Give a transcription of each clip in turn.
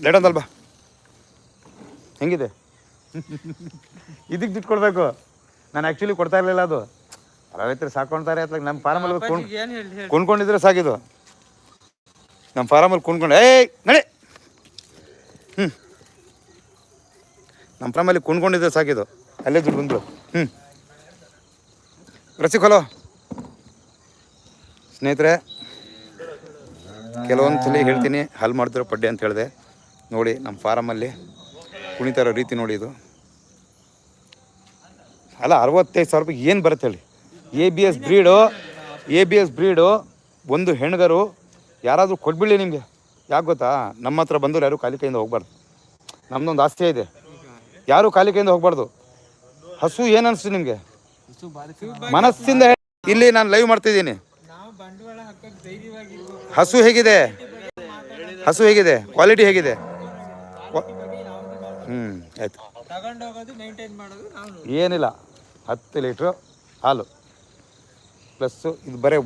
Late ಅಂದಲ್ಬ ಹೆಂಗಿದೆ? ಇದಕ್ಕೆ ದುಡ್ಡು ಕೊಡಬೇಕು. ನಾನು ಆ್ಯಕ್ಚುಲಿ ಕೊಡ್ತಾ ಇರಲಿಲ್ಲ ಅದು. ರೈತರು ಸಾಕೊಂತಾರೆ ಅಥವಾ ನಮ್ಮ ಫಾರಮಲ್ಲಿ ಕೊಂಡು ಏನು ಹೇಳಿ. ಹೇಳಿ ಕೊಂಡ್ಕೊಂಡಿದ್ರೆ ಸಾಕಿದು ನಮ್ಮ ಫಾರಮಲ್ಲಿ ಕೊಂಡ್ಕೊಂಡು ಏಯ್ ನಡೆ. ಹ್ಞೂ ನಮ್ಮ ಫಾರಮಲ್ಲಿ ಕುಣ್ಕೊಂಡಿದ್ರೆ ಸಾಕಿದು ಅಲ್ಲೇ ದುಡ್ಡು ಬಂದು ಹ್ಞೂ ರಸಿಕ್ ಹಲೋ. ಸ್ನೇಹಿತರೆ ಕೆಲವೊಂದು ಸಲ ಹೇಳ್ತೀನಿ ಹಲ್ ಮಾಡ್ತಿರೋ ಪಡ್ಡೆ ಅಂತ ಹೇಳಿದೆ. ನೋಡಿ ನಮ್ಮ ಫಾರಮಲ್ಲಿ ಕುಣಿತಾ ಇರೋ ರೀತಿ ನೋಡಿ ಇದು. ಅಲ್ಲ, ಅರವತ್ತೈದು ಸಾವಿರ ರೂಪಾಯಿ ಏನು ಬರುತ್ತೆ ಹೇಳಿ? A B S breed A B S breed ಒಂದು ಹೆಣ್ಗರು, ಯಾರಾದರೂ ಕೊಟ್ಬಿಡಿ ನಿಮಗೆ. ಯಾಕೆ ಗೊತ್ತಾ? ನಮ್ಮ ಹತ್ರ ಬಂದವ್ರು ಯಾರೂ ಖಾಲಿ ಕೈಯಿಂದ ಹೋಗ್ಬಾರ್ದು. ನಮ್ಮದೊಂದು ಆಸ್ತಿ ಇದೆ. ಯಾರೂ ಖಾಲಿ ಕೈಯಿಂದ ಹೋಗ್ಬಾರ್ದು. ಹಸು ಏನು ಅನಿಸ್ತು ನಿಮಗೆ? ಮನಸ್ಸಿಂದ ಇಲ್ಲಿ ನಾನು ಲೈವ್ ಮಾಡ್ತಿದ್ದೀನಿ. ಹಸು ಹೇಗಿದೆ? ಹಸು ಹೇಗಿದೆ? ಕ್ವಾಲಿಟಿ ಹೇಗಿದೆ? ಹ್ಞೂ ಆಯ್ತು. ತಗೊಂಡೋಗೋದು ಮೇಂಟೈನ್ ಮಾಡೋದು ನಾವು ನೋಡಿ ಏನಿಲ್ಲ ಹತ್ತು ಲೀಟ್ರು ಹಾಲು. ಪ್ಲಸ್ಸು ಇದು ಬರೀ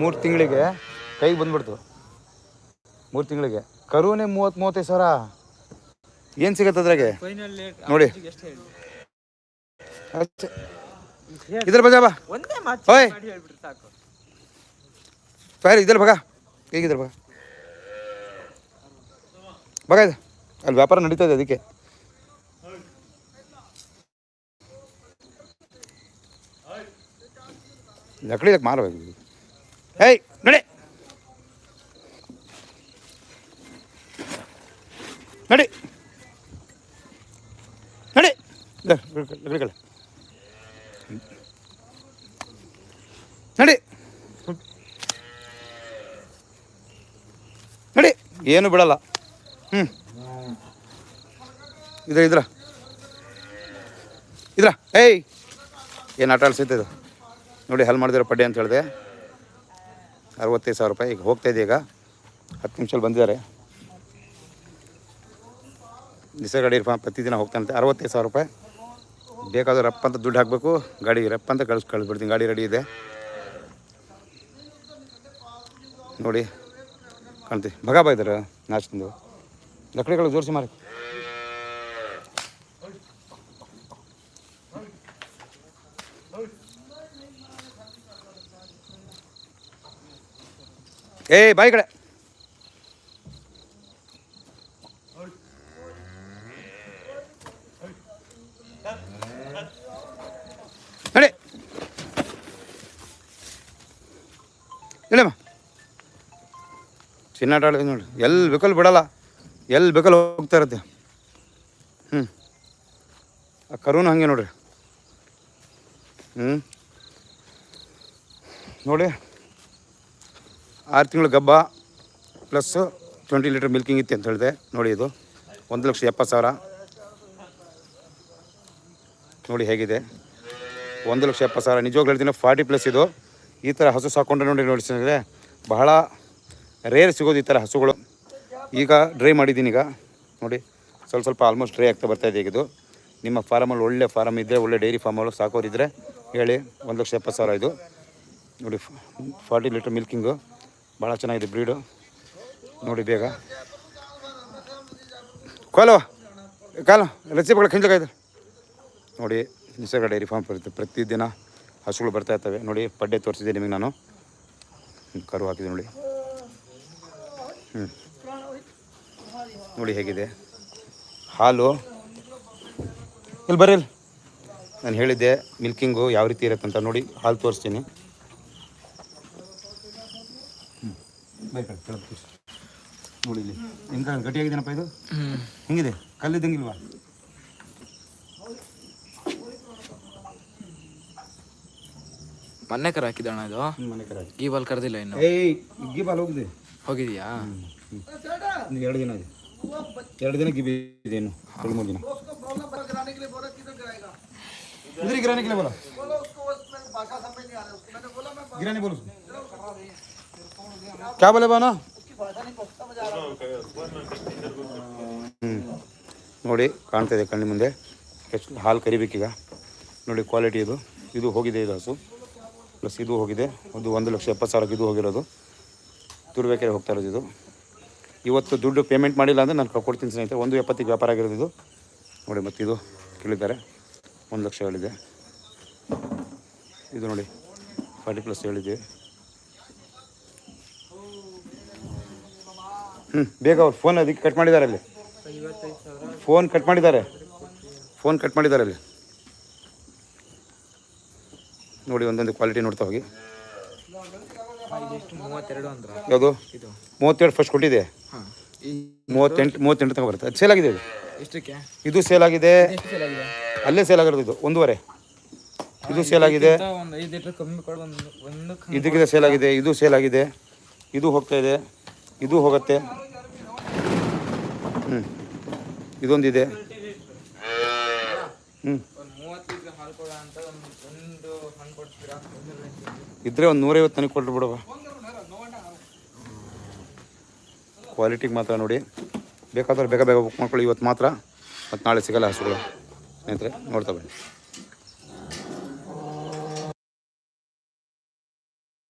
ಮೂರು ತಿಂಗಳಿಗೆ ಕೈಗೆ ಬಂದ್ಬಿಡ್ತು. ಮೂರು ತಿಂಗಳಿಗೆ. ಕರುನೇ ಮೂವತ್ತು ಮೂವತ್ತೈದು ಸಾವಿರ. ಏನು ಸಿಗತ್ತೆ ಅದ್ರಾಗೆ? ಫೈನಲ್ ನೋಡಿ. ಎಷ್ಟು ಹೇಳಿ ಅಚ್ಚೆ. ಇದ್ರ ಬಜಾ ಬಾ. ಒಂದೇ ಮಾತು ಓಯ್. ಮಾಡಿ ಹೇಳ್ಬಿಟ್ರೆ ಸಾಕು. ಫೈರ್ ಇದ್ರ ಬಗ ಹೇಗಿದ್ರ ಬಗ ಬಗ ಇದು. ಅಲ್ಲಿ ವ್ಯಾಪಾರ ನಡೀತಾ ಇದೆ ಅದಕ್ಕೆ. ಲಕಡಿ ಇದಕ್ಕೆ ಮಾರಬೇಕು ಏಯ್ ನಡಿ. ನಡಿ. ನಡಿ. ಇಲ್ಲ, ಲಕಡಿ ಕಳ್ಳ. ನಡಿ. ನಡಿ. ಏನು ಬಿಡಲ್ಲ. ಹ್ಞೂ ಇದ್ರ ಇದ್ರ. ಇದ್ರ. ಏಯ್ ಏನು ಆಟ ಆಡ್ಸೈತೆ ಇದು? ನೋಡಿ, ಹಲ್ ಮಾಡಿದಿರೋ ಪಡ್ಡೆ ಅಂತ ಹೇಳಿದೆ. ಅರವತ್ತೈದು ಸಾವಿರ ರೂಪಾಯಿ. ಈಗ ಹೋಗ್ತಾ ಇದೆ ಈಗ. ಹತ್ತು ನಿಮಿಷದಲ್ಲಿ ಬಂದಿದ್ದಾರೆ. ದಿಸ ಗಾಡಿ ಇರಪ್ಪ, ಪ್ರತಿದಿನ ಹೋಗ್ತಾನಂತೆ ಅರವತ್ತೈದು ಸಾವಿರ ರೂಪಾಯಿ. ಬೇಕಾದ್ರೆ ರಪ್ಪ ಅಂತ ದುಡ್ಡು ಹಾಕಬೇಕು. ಗಾಡಿ ರಪ್ಪ ಅಂತ ಕಳಿಸ್, ಕಳಿಸ್ಬಿಡ್ತೀನಿ. ಗಾಡಿ ರೆಡಿ ಇದೆ. ನೋಡಿ ಕಾಣ್ತೀವಿ ಭಗ ಇದ್ದಾರೆ ನಾಚ್ತಿಂದು ಲಕಡಿಗಳು ಜೋಡಿಸಿ ಮಾರಿ. ಏಯ್ ಬಾಯಿ ಕಡೆ. ನಡಿ. ಇಲ್ಲಮ್ಮ. ಚಿನ್ನಾಟ ಆಡಿದ್ವಿ ನೋಡಿ. ಎಲ್ಲಿ ಬೇಕಲ್ಲಿ ಬಿಡಲ್ಲ. ಎಲ್ಲಿ ಬೇಕಲ್ಲಿ ಹೋಗ್ತಾ ಇರುತ್ತೆ. ಹ್ಞೂ ಆ ಕರುನು ಹಾಗೆ ನೋಡ್ರಿ. ಹ್ಞೂ ನೋಡಿ. ಆರು ತಿಂಗಳು ಗಬ್ಬ ಪ್ಲಸ್ಸು ಟ್ವೆಂಟಿ ಲೀಟ್ರ್ ಮಿಲ್ಕಿಂಗ್ ಇತ್ತು ಅಂತ ಹೇಳಿದೆ. ನೋಡಿ ಇದು. ಒಂದು ಲಕ್ಷ ಎಪ್ಪತ್ತು ಸಾವಿರ. ನೋಡಿ ಹೇಗಿದೆ. ಒಂದು ಲಕ್ಷ ಎಪ್ಪತ್ತು ಸಾವಿರ. ನಿಜವಾಗ್ಲೂ ಹೇಳ್ತೀನಿ, ಫಾರ್ಟಿ ಪ್ಲಸ್ ಇದು. ಈ ಥರ ಹಸು ಸಾಕೊಂಡ್ರೆ ನೋಡಿ ನೋಡಿ ಸ್ನೇಹಿತರೆ, ಬಹಳ ರೇರ್ ಸಿಗೋದು ಈ ಥರ ಹಸುಗಳು. ಈಗ ಡ್ರೈ ಮಾಡಿದ್ದೀನಿ ಈಗ. ನೋಡಿ, ಸ್ವಲ್ಪ ಸ್ವಲ್ಪ ಆಲ್ಮೋಸ್ಟ್ ಡ್ರೈ ಆಗ್ತಾ ಬರ್ತಾ ಇದೆ ಈಗ ಇದು. ನಿಮ್ಮ ಫಾರಮಲ್ಲಿ ಒಳ್ಳೆ ಫಾರಮ್ ಇದ್ದರೆ ಒಳ್ಳೆ ಡೈರಿ ಫಾರ್ಮಲ್ಲಿ ಸಾಕೋರಿದ್ದರೆ ಹೇಳಿ, ಒಂದು ಲಕ್ಷ ಎಪ್ಪತ್ತು ಸಾವಿರ ಇದು. ನೋಡಿ ಫಾರ್ಟಿ ಲೀಟ್ರ್ ಮಿಲ್ಕಿಂಗು. ಭಾಳ ಚೆನ್ನಾಗಿದೆ ಬ್ರೀಡು. ನೋಡಿ ಬೇಗ. ಕಾಲು ಕಾಲು, ರಸಿಪ್ಗಳ ಖಂಜಕಾಯ್ದು ನೋಡಿ ನಿಸರ್ಗ ಡೈರಿ ಫಾರ್ಮ್ ಬರುತ್ತೆ. ಪ್ರತಿದಿನ ಹಸುಗಳು ಬರ್ತಾ ಇರ್ತವೆ. ನೋಡಿ, ಪಡ್ಡೆ ತೋರಿಸಿದೆ ನಿಮಗೆ ನಾನು. ಕರು ಹಾಕಿದೆ ನೋಡಿ. ಹ್ಞೂ ನೋಡಿ ಹೇಗಿದೆ. ಹಾಲು. ಇಲ್ಲಿ ಬರ್ರಿ ನಾನು ಹೇಳಿದ್ದೆ, ಮಿಲ್ಕಿಂಗು ಯಾವ ರೀತಿ ಇರುತ್ತಂತ ನೋಡಿ, ಹಾಲು ತೋರಿಸ್ತೀನಿ ಹ್ಮ್. ಬೈ ಕಡೆ, ಕೆಳಗೆ ತೋರ್ಸು. ನೋಡಿ ಇಲ್ಲಿ ಹೆಂಗ ಗಟ್ಟಿಯಾಗಿದೆನಪ್ಪ ಇದು ಹೆಂಗಿದೆ ಕಲ್ಲಿದ್ದಂಗಿಲ್ವಾ ಮೊನ್ನೆ ಕರ ಹಾಕಿದಣ್ಣ ಇದು ಮನೆ ಕರೆ ಈ ಬಾಲ್ ಕರೆದಿಲ್ಲ ಇನ್ನು ಏಯ್ ಗಿಬ್ ಅಲ್ಲಿ ಹೋಗಿದೆ ಹೋಗಿದ್ಯಾ ಇನ್ನು ಎರಡು ದಿನ ಇದೆ ಎರಡು ದಿನ ಗಿಬಿ ಇದೆ ಇನ್ನು ಎರಡು ಮೂರು ದಿನ उधर ही गिराने के लिए बोला गिराने बोलो उसको। क्या बोले बाना ಹ್ಮ್. ನೋಡಿ ಕಾಣ್ತಾ ಇದೆ ಕಣ್ಣು ಮುಂದೆ ಎಷ್ಟು ಹಾಲು ಕರಿಬೇಕೀಗ ನೋಡಿ ಕ್ವಾಲಿಟಿ ಇದು ಇದು ಹೋಗಿದೆ ಇದು ಹಸು ಪ್ಲಸ್ ಇದು ಹೋಗಿದೆ ಒಂದು ಒಂದು ಲಕ್ಷ ಎಪ್ಪತ್ತು ಸಾವಿರಕ್ಕೆ ಇದು ಹೋಗಿರೋದು ತುರುವೇಕೆರೆ ಹೋಗ್ತಾ ಇರೋದು ಇದು ಇವತ್ತು ದುಡ್ಡು ಪೇಮೆಂಟ್ ಮಾಡಿಲ್ಲ ಅಂದರೆ ನಾನು ಕೊಡ್ತೀನಿ ಸ್ನೇಹಿತರೆ ಒಂದು ಎಪ್ಪತ್ತಿಗೆ ವ್ಯಾಪಾರ ಆಗಿರೋದು ಇದು ನೋಡಿ ಮತ್ತು ಇದು ಕೇಳಿದ್ದಾರೆ ಒಂದು ಲಕ್ಷ ಹೇಳಿದೆ ಇದು ನೋಡಿ ಫಾರ್ಟಿ ಪ್ಲಸ್ ಹೇಳಿದೆ ಹ್ಞೂ ಬೇಗ ಅವ್ರು ಫೋನ್ ಅದಕ್ಕೆ ಕಟ್ ಮಾಡಿದ್ದಾರೆ ಅಲ್ಲಿ. ಫೋನ್ ಕಟ್ ಮಾಡಿದ್ದಾರೆ ಫೋನ್ ಕಟ್ ಮಾಡಿದ್ದಾರೆ ಅಲ್ಲಿ. ನೋಡಿ ಒಂದೊಂದು ಕ್ವಾಲಿಟಿ ನೋಡ್ತಾ ಹೋಗಿ. ಯಾವುದು? ಮೂವತ್ತೆರಡು ಫಸ್ಟ್ ಕೊಟ್ಟಿದೆ. ಮೂವತ್ತೆಂಟು ಮೂವತ್ತೆಂಟು ತನಕ ಬರುತ್ತೆ. ಅದು ಸೇಲ್ ಆಗಿದೆ ಇದು. ಇದು ಸೇಲ್ ಆಗಿದೆ. ಅಲ್ಲೇ ಸೇಲ್ ಆಗಿರೋದು ಇದು ಒಂದೂವರೆ. ಇದು ಸೇಲ್ ಆಗಿದೆ. ಇದಕ್ಕಿದೆ ಸೇಲ್ ಆಗಿದೆ ಇದು ಸೇಲ್ ಆಗಿದೆ. ಇದು ಹೋಗ್ತಾ ಇದೆ. ಇದು ಹೋಗುತ್ತೆ. ಹ್ಞೂ ಇದೊಂದಿದೆ. ಹ್ಞೂ ಇದ್ರೆ ಒಂದು ನೂರೈವತ್ತು ತನಕ ಕೊಟ್ಟರು ಬಿಡುವ ಕ್ವಾಲಿಟಿಗೆ ಮಾತ್ರ ನೋಡಿ. ಬೇಕಾದ್ರೆ ಬೇಗ ಬೇಗ ಬುಕ್ ಮಾಡ್ಕೊಳ್ಳಿ. ಇವತ್ತು ಮಾತ್ರ ಮತ್ತು ನಾಳೆ ಸಿಗಲ್ಲ ಹಸುಗಳು. ಸ್ನೇಹಿತರೆ, ನೋಡ್ತಾ ಬನ್ನಿ.